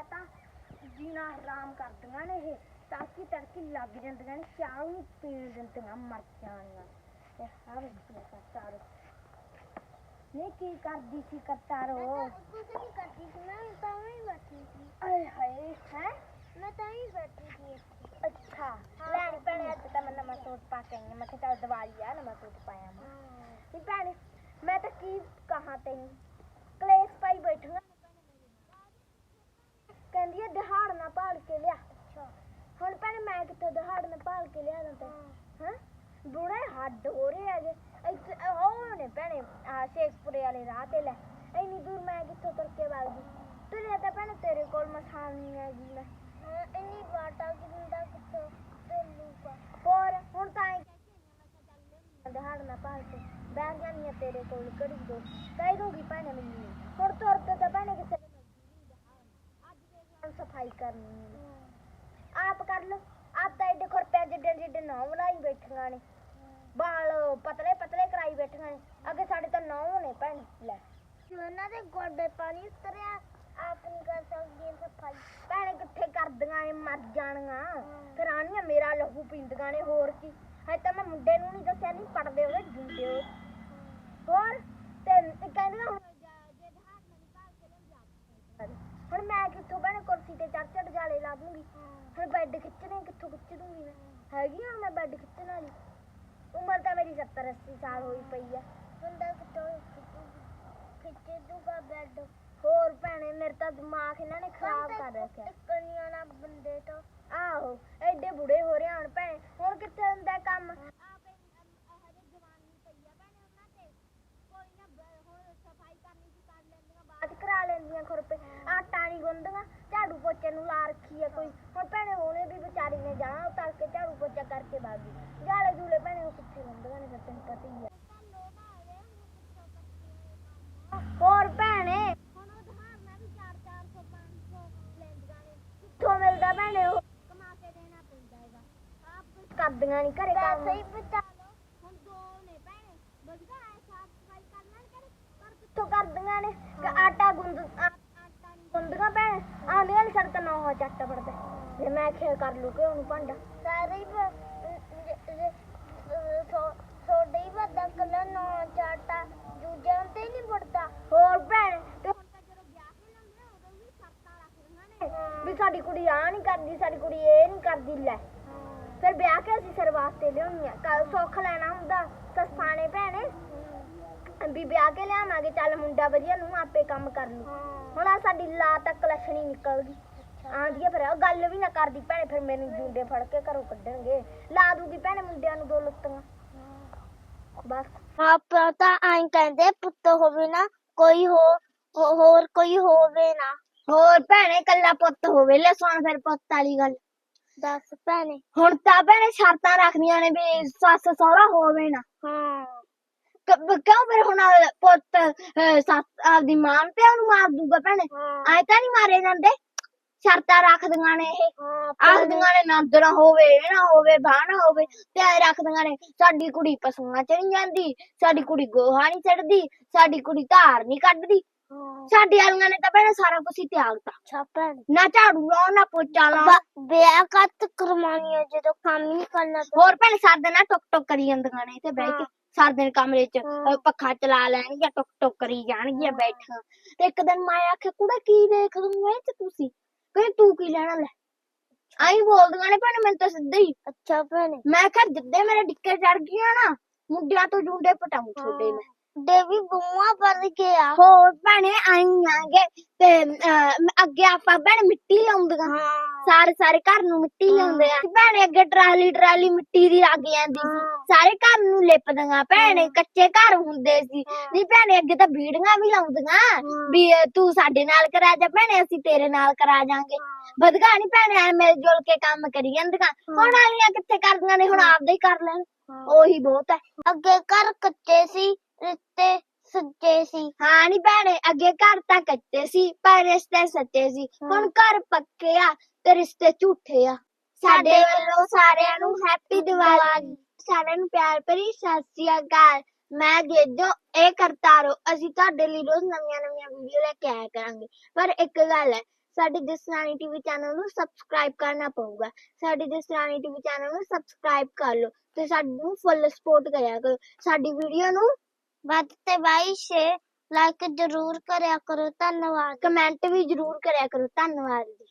ਮੈਂ ਤਾਂ ਜੀਣਾ ਹਰਾਮ ਕਰਦੀਆਂ ਨੇ ਇਹ ਤਾਕੀ ਤੜਕੀ ਲੱਗ ਜਾਂਦੀਆਂ ਨੇ ਚਾਹ ਨੂੰ ਪੀਣ ਦਿੰਦੀਆਂ ਮਰ ਜਾਣੀਆਂ। ਤੇ ਹਰ ਇੱਕ ਕਰਤਾਰੋ। ਨੇ ਕੀ ਕਰਦੀ ਸੀ ਕਰਤਾਰੋ ਕੁਝ ਨਹੀਂ ਕਰਦੀ ਸੀ ਮੈਂ ਤਾਂ ਹੀ ਬੈਠੀ ਸੀ। ਆਏ ਹਾਏ ਹੈ ਮੈਂ ਤਾਂ ਹੀ ਬੈਠੀ ਸੀ ਅੱਛਾ ਲੈਣੀ ਭੈਣੇ ਅੱਜ ਤਾਂ ਮੈਂ ਨਵਾਂ ਸੂਟ ਪਾ ਕੇ ਆਈ ਹਾਂ ਮੈਂ ਕਿਹਾ ਚੱਲ ਦੀਵਾਲੀ ਆ ਨਵਾਂ ਸੂਟ ਪਾਇਆ ਮੈਂ ਨਹੀਂ ਭੈਣੇ ਮੈਂ ਤਾਂ ਕੀ ਕਹਾਂ ਤੈਨੂੰ ਕਲੇਸ਼ ਪਾਈ ਬੈਠੂਗਾ ਕਹਿੰਦੀ ਹੈ ਦਹਾੜ ਨਾ ਭਾਲ ਕੇ ਲਿਆ। ਹੁਣ ਭੈਣੇ ਮੈਂ ਕਿੱਥੋਂ ਦਹਾੜ ਨਾ ਭਾਲ ਕੇ ਲਿਆ ਦਾਂ ਤੇ ਹਾਂ। ਬੁੜੇ ਹੱਡ ਹੋ ਰਹੇ ਹੈਗੇ। ਇੱਥੇ ਉਹ ਨੇ ਭੈਣੇ ਆ ਸ਼ੇਖਪੁਰੇ ਵਾਲੇ ਰਾਹ ਤੇ ਲੈ। ਇੰਨੀ ਦੂਰ ਮੈਂ ਕਿੱਥੋਂ ਤੁਰ ਕੇ ਵਗਦੀ ਤੁਰਿਆ ਤਾਂ ਭੈਣੇ ਤੇਰੇ ਕੋਲ ਮਸਾਨੀ ਹੈਗੀ ਮੈਂ। ਹਾਂ ਇੰਨੀ ਬਾਟਾ ਕਿੰਦਾ ਕਿੱਥੋਂ ਚੱਲੂਗਾ ਹੋਰ ਹੁਣ ਤਾਂ ਐ ਦਹਾੜ ਨਾ ਭਾਲ ਕੇ। ਬੈਠ ਜਾਨੀ ਆ ਤੇਰੇ ਕੋਲ ਘੜੀ ਦੋ। ਕਹਿ ਦੂਗੀ ਭੈਣੇ ਮੈਨੂੰ ਹੁਣ ਤੁਰ ਕੇ ਤਾਂ ਭੈਣੇ ਕਿਸੇ ਨੇ ਅੱਜ ਦੇ ਹੁਣ ਸਫ਼ਾਈ ਕਰਨੀ ਹੈ। ਆਪ ਕਰ ਲੋ ਆਪ ਤਾਂ ਏਡੇ ਖੁਰਪਿਆਂ ਜਿੱਡੇ ਜਿੱਡੇ ਨੌ ਬਣਾਈ ਬੈਠੀਆਂ ਨੇ। ਬਾਲ ਪਤਲੇ ਪਤਲੇ ਕਰਾਈ ਬੈਠੀਆਂ ਨੇ। ਅੱਗੇ ਸਾਡੇ ਤਾਂ ਨੌ ਨੇ ਭੈਣ, ਲੈ। ਉਹਨਾਂ ਦੇ ਗੋਡੇ ਪਾਣੀ ਉਤਰਿਆ, ਆਪ ਨਹੀਂ ਕਰ ਸਕਦੀ ਸਫ਼ਾਈ। ਭੈਣੇ ਕਿੱਥੇ ਕਰਦੀਆਂ ਨੇ, ਮਰ ਜਾਣੀਆਂ। ਫਿਰ ਆਣੀਆਂ ਮੇਰਾ ਲਹੂ ਪੀਂਦੀਆਂ ਨੇ, ਹੋਰ ਕੀ। ਹਜੇ ਤਾਂ ਮੈਂ ਮੁੰਡੇ ਨੂੰ ਨਹੀਂ ਦੱਸਿਆ ਨਹੀਂ ਪੜਦੇ ਉਹਦੇ ਜੁੰਡੇ ਉਹ ਹੋਰ, ਤੇ ਤੇ ਕਹਿੰਦੀਆਂ ਹੁਣ ਜਾ- ਜੇ ਦਹਾੜ ਨਾ ਨਿਕਾਲ ਕੇ ਲਿਆ ਹੁਣ ਮੈਂ ਕਿੱਥੋਂ ਭੈਣੇ ਕੁਰਸੀ ਤੇ ਚੜ ਚੜ ਜਾਲੇ ਲਾ ਦੂੰਗੀ ਹੁਣ ਬੈੱਡ ਖਿੱਚਣੇ ਕਿੱਥੋਂ ਖਿੱਚ ਦੂੰਗੀ ਮੈਂ ਹੈਗੀ ਹੁਣ ਮੈਂ ਬੈੱਡ ਖਿੱਚਣ ਵਾਲੀ ਉਮਰ ਤਾਂ ਮੇਰੀ 70 80 ਸਾਲ ਹੋਈ ਪਈ ਆ। ਬੰਦਾ ਕਿੱਥੋਂ ਖਿੱਚੇ ਦੂਗਾ ਬੈੱਡ ਹੋਰ ਭੈਣੇ ਮੇਰੇ ਤਾਂ ਦਿਮਾਗ ਇਹਨਾਂ ਨੇ ਖਰਾਬ ਕਰ ਰੱਖਿਆ। ਕੰਨੀਆਂ ਨਾ ਬੰਦੇ ਤੋਂ। ਆਹੋ ਐਡੇ ਬੁੜੇ ਹੋ ਰਹੇ ਹਨ ਭੈਣੇ। ਹੁਣ ਕਿੱਥੇ ਹੁੰਦਾ ਕੰਮ? ਬ- ਹੁਣ ਸਫ਼ਾਈ ਕਰਨੀ ਕਰ ਲੈਂਦੀਆਂ ਬਾਅਦ ਕਰਾ ਲੈਂਦੀਆਂ ਖੁਰਪੇ। ਆਟਾ ਨਹੀਂ ਗੁੰਦੀਆਂ ਪੋਚੇ ਨੂੰ ਲਾ ਰੱਖੀ ਆ ਕੋਈ। ਹੁਣ ਭੈਣੇ ਉਹਨੇ ਵੀ ਵਿਚਾਰੀ ਨੇ ਜਾਣਾ ਉਹ ਤੜਕੇ ਝਾੜੂ ਪੋਚਾ ਕਰਕੇ ਬਾਗੀ ਜਾਲੇ ਜੂਲੇ ਭੈਣੇ ਉਹ ਕਿੱਥੇ ਗੁੰਦੀਆਂ ਨੇ ਫਿਰ ਤੈਨੂੰ ਪਤਾ ਹੀ ਆ। ਹੋਰ ਭੈਣੇ? ਹੁਣ ਉਹ ਧਾਰਨਾ ਵੀ 4-400 500 ਲੈਂਦੀਆਂ ਨੇ ਕਿੱਥੋਂ ਮਿਲਦਾ ਭੈਣੇ ਉਹ? ਕਮਾ ਕੇ ਦੇਣਾ ਪੈਂਦਾ ਹੈਗਾ ਆਪ ਕਰਦੀਆਂ ਨਹੀਂ ਘਰੇ ਕੰਮ। ਪੈਸੇ ਹੀ ਬਚਾ ਲਓ। ਹੁਣ ਦੋ ਨੇ ਭੈਣੇ। ਵਧੀਆ ਐ ਸਾਫ਼ ਸਫ਼ਾਈ ਕਰ ਲੈਣ ਕਰ ਪਰ ਕਿੱਥੋਂ ਕਰਦੀਆਂ ਨੇ? ਆਟਾ ਗੁੰਦ ਆ- ਆਟਾ ਨਹੀਂ ਗੁੰਦਗਾ ਭੈਣ ਆਂਦੇ ਵਾਲੀ ਸੜਕ ਨਾ ਹੋ ਚੱਟ ਪੜਦਾ ਜੇ ਮੈਂ ਖੇਲ ਕਰ ਲੂ ਕਿ ਉਹਨੂੰ ਭਾਂਡਾ। ਸਾਰੇ ਹੀ ਤੁਹਾਡੇ ਹੀ ਵੱਡਾ ਕਲਰ ਨੌ ਚਾਟਾ ਦੂਜਿਆਂ ਤੇ ਨਹੀਂ ਪੜਦਾ ਹੋਰ ਭੈਣ ਤੇ ਹੁਣ ਤਾਂ ਜਦੋਂ ਵਿਆਹ ਕੇ ਲਾਉਂਦੇ ਆ ਉਦੋਂ ਵੀ ਸ਼ਰਤਾਂ ਰੱਖਦੀਆਂ ਨੇ ਵੀ ਸਾਡੀ ਕੁੜੀ ਆ ਨਹੀਂ ਕਰਦੀ ਸਾਡੀ ਕੁੜੀ ਇਹ ਨਹੀਂ ਕਰਦੀ ਲੈ। ਫਿਰ ਵਿਆਹ ਕੇ ਅਸੀਂ ਸਿਰ ਵਾਸਤੇ ਲਿਆਉਣੀਆਂ ਕੱਲ ਸੁੱਖ ਲੈਣਾ ਹੁੰਦਾ ਸਸਤਾ ਨੇ ਭੈਣੇ। ਵੀ ਵਿਆਹ ਕੇ ਲਿਆਵਾਂਗੇ ਚੱਲ ਮੁੰਡਾ ਵਧੀਆ ਨੂੰ ਆਪੇ ਕੰਮ ਕਰ ਲੂ ਹੁਣ ਆ ਸਾਡੀ ਲਾ ਤੱਕ ਲੱਛਣੀ ਨਿਕਲ ਗਈ। ਆਂਦੀ ਆ ਫਿਰ ਉਹ ਗੱਲ ਵੀ ਨਾ ਕਰਦੀ ਭੈਣੇ ਫਿਰ ਮੈਨੂੰ ਜੂੰਡੇ ਫੜ ਕੇ ਘਰੋਂ ਕੱਢਣਗੇ। ਲਾ ਦੂਗੀ ਭੈਣੇ ਮੁੰਡਿਆਂ ਨੂੰ ਦੋ ਲੱਤਾਂ। ਬਸ। ਆਪਾਂ ਤਾਂ ਐਂ ਕਹਿੰਦੇ ਪੁੱਤ ਹੋਵੇ ਨਾ ਕੋਈ ਹੋ ਹੋਰ ਕੋਈ ਹੋਵੇ ਨਾ। ਹੋਰ ਭੈਣੇ ਕੱਲਾ ਪੁੱਤ ਹੋਵੇ ਲੈ ਸੁਣ ਫਿਰ ਪੁੱਤ ਵਾਲੀ ਗੱਲ। ਦੱਸ ਭੈਣੇ। ਹੁਣ ਤਾਂ ਭੈਣੇ ਸ਼ਰਤਾਂ ਰੱਖਦੀਆਂ ਨੇ ਵੀ ਸੱਸ ਸਹੁਰਾ ਹੋਵੇ ਨਾ। ਹਾਂ। ਕਿਉਂ ਫਿਰ ਹੁਣ ਪੁੱਤ ਅਹ, ਸੱਸ ਆਪਦੀ ਮਾਂ ਪਿਓ ਨੂੰ ਮਾਰ ਦੂਗਾ ਭੈਣੇ? ਹਾਂ। ਐ ਤਾਂ ਨਹੀਂ ਮਾਰੇ ਜਾਂਦੇ? ਸ਼ਰਤਾਂ ਰੱਖਦੀਆਂ ਨੇ ਇਹ। ਹਾਂ ਆਖਦੀਆਂ ਨੇ ਨੰਦ ਨਾ ਹੋਵੇ ਇਹ ਨਾ ਹੋਵੇ ਬਾਹ ਨਾ ਹੋਵੇ ਤੇ ਐ ਰੱਖਦੀਆਂ ਨੇ ਸਾਡੀ ਕੁੜੀ ਪਸ਼ੂਆਂ ਚ ਨਹੀਂ ਜਾਂਦੀ ਸਾਡੀ ਕੁੜੀ ਗੋਹਾ ਨਹੀਂ ਚੜਦੀ ਸਾਡੀ ਕੁੜੀ ਧਾਰ ਨਹੀਂ ਕੱਢਦੀ। ਹਾਂ। ਸਾਡੀ ਵਾਲੀਆਂ ਨੇ ਤਾਂ ਭੈਣੇ ਸਾਰਾ ਕੁਝ ਹੀ ਤਿਆਗਤਾ। ਅੱਛਾ ਭੈਣੇ। ਨਾ ਝਾੜੂ ਲਾਓ ਨਾ ਪੋਚਾ ਬ- ਵਿਆਹ ਕੱਤ ਕਰਵਾਉਣੀ ਹੈ ਜਦੋਂ ਕੰਮ ਹੀ ਨਹੀਂ ਕਰਨਾ। ਹੋਰ ਭੈਣੇ ਸਾਰਾ ਦਿਨ ਨਾ ਟੁਕ ਟੁਕ ਕਰੀ ਜਾਂਦੀਆਂ ਨੇ ਤੇ ਬਹਿ ਕੇ। ਹਾਂ। ਸਾਰਾ ਦਿਨ ਕਮਰੇ 'ਚ ਪੱਖਾ ਚਲਾ ਲੈਣਗੀਆਂ ਟੁਕ ਟੁਕ ਕਰੀ ਜਾਣਗੀਆਂ ਬੈਠੀਆਂ ਤੇ ਇੱਕ ਦਿਨ ਮੈਂ ਆਖਿਆ ਕੁੜਾ ਕੀ ਦੇਖ ਦੂੰਗਾ ਇਹ 'ਚ ਤੁਸੀਂ? ਕਹਿੰਦੀ ਤੂੰ ਕੀ ਲੈਣਾ ਲੈ? ਆਈ ਬੋਲਦੀਆਂ ਨੇ ਭੈਣੇ ਮੈਨੂੰ ਤਾਂ ਸਿੱਧਾ ਹੀ। ਅੱਛਾ ਭੈਣੇ। ਮੈਂ ਕਿਹਾ ਜਿੱਦੇ ਮੇਰੇ ਡਿੱਕੇ ਚੜ ਗਈਆਂ ਨਾ ਮੁੰਡਿਆਂ ਤੋਂ ਜੁੰਡੇ ਪਟਾਉਂ ਛੋਡੇ ਮੈਂ। ਦੇਵੀ ਬੁਆ ਪਰ ਗਿਆ। ਹੋਰ ਭੈਣੇ ਆਈ ਆਂਗੇ ਤੇ ਅੱਗੇ ਆਪਾਂ ਭੈਣੇ ਮਿੱਟੀ ਲਾਉਂਦੀਆਂ ਸਾਰੇ ਸਾਰੇ ਘਰ ਨੂੰ ਮਿੱਟੀ ਲਾਉਂਦੇ ਆ। ਭੈਣੇ ਅੱਗੇ ਟਰਾਲੀ ਟਰਾਲੀ ਮਿੱਟੀ ਦੀ ਲੱਗ ਜਾਂਦੀ ਸੀ। ਸਾਰੇ ਘਰ ਨੂੰ ਲਿਪਦੀਆਂ ਭੈਣੇ ਕੱਚੇ ਘਰ ਹੁੰਦੇ ਸੀ। ਨਹੀਂ ਭੈਣੇ ਅੱਗੇ ਤਾਂ ਬੀੜੀਆਂ ਵੀ ਲਾਉਂਦੀਆਂ। ਵੀ ਤੂੰ ਸਾਡੇ ਨਾਲ ਕਰਾ ਜਾ ਭੈਣੇ ਅਸੀਂ ਤੇਰੇ ਨਾਲ ਕਰਾ ਜਾਾਂਗੇ। ਵਧਗਾ ਨਹੀਂ ਭੈਣੇ ਐ ਮਿਲ ਜੁਲ ਕੇ ਕੰਮ ਕਰੀ ਜਾਂਦੀਆਂ। ਹੁਣ ਵਾਲੀਆਂ ਕਿੱਥੇ ਕਰਦੀਆਂ ਨੇ? ਹੁਣ ਆਪਦਾ ਹੀ ਕਰ ਲੈਣ। ਉਹੀ ਬਹੁਤ ਹੈ। ਅੱਗੇ ਘਰ ਕੱਚੇ ਸੀ। ਰਿਸ਼ਤੇ ਸੱਚੇ ਸੀ। ਹਾਂ ਨੀ ਭੈਣੇ ਅੱਗੇ ਘਰ ਤਾਂ ਕੱਚੇ ਸੀ ਪਰ ਰਿਸ਼ਤੇ ਸੱਚੇ ਸੀ। ਹੁਣ ਘਰ ਪੱਕੇ ਆ ਤੇ ਰਿਸ਼ਤੇ ਝੂਠੇ ਆ। ਸਾਡੇ ਵੱਲੋਂ ਸਾਰਿਆਂ ਨੂੰ ਹੈਪੀ ਦੀਵਾਲੀ। ਸਾਰਿਆਂ ਨੂੰ ਪਿਆਰ ਭਰੀ ਸਤਿ ਸ੍ਰੀ ਅਕਾਲ। ਮੈਂ ਗੇਜੋ ਇਹ ਕਰਤਾਰੋ। ਅਸੀਂ ਤੁਹਾਡੇ ਲਈ ਰੋਜ਼ ਨਵੀਆਂ ਨਵੀਆਂ ਵੀਡੀਓ ਲੈ ਕੇ ਆਇਆ ਕਰਾਂਗੇ। ਪਰ ਇੱਕ ਗੱਲ ਹੈ ਸਾਡੇ ਦਸਰਾਣੀ ਟੀਵੀ ਚੈਨਲ ਨੂੰ ਸਬਸਕ੍ਰਾਈਬ ਕਰਨਾ ਪਊਗਾ। ਸਾਡੇ ਦਸਰਾਣੀ ਟੀਵੀ ਚੈਨਲ ਨੂੰ ਸਬਸਕ੍ਰਾਈਬ ਕਰ ਲਓ ਤੇ ਸਾਨੂੰ ਫੁੱਲ ਸਪੋਰਟ ਕਰਿਆ ਕਰੋ। ਸਾਡੀ ਵੀਡੀਓ ਨੂੰ ਵੱਧ ਤੇ ਬਾਈ ਸ਼ੇਅਰ ਲਾਈਕ ਜ਼ਰੂਰ ਕਰਿਆ ਕਰੋ, ਧੰਨਵਾਦ। ਕਮੈਂਟ ਵੀ ਜ਼ਰੂਰ ਕਰਿਆ ਕਰੋ, ਧੰਨਵਾਦ ਜੀ।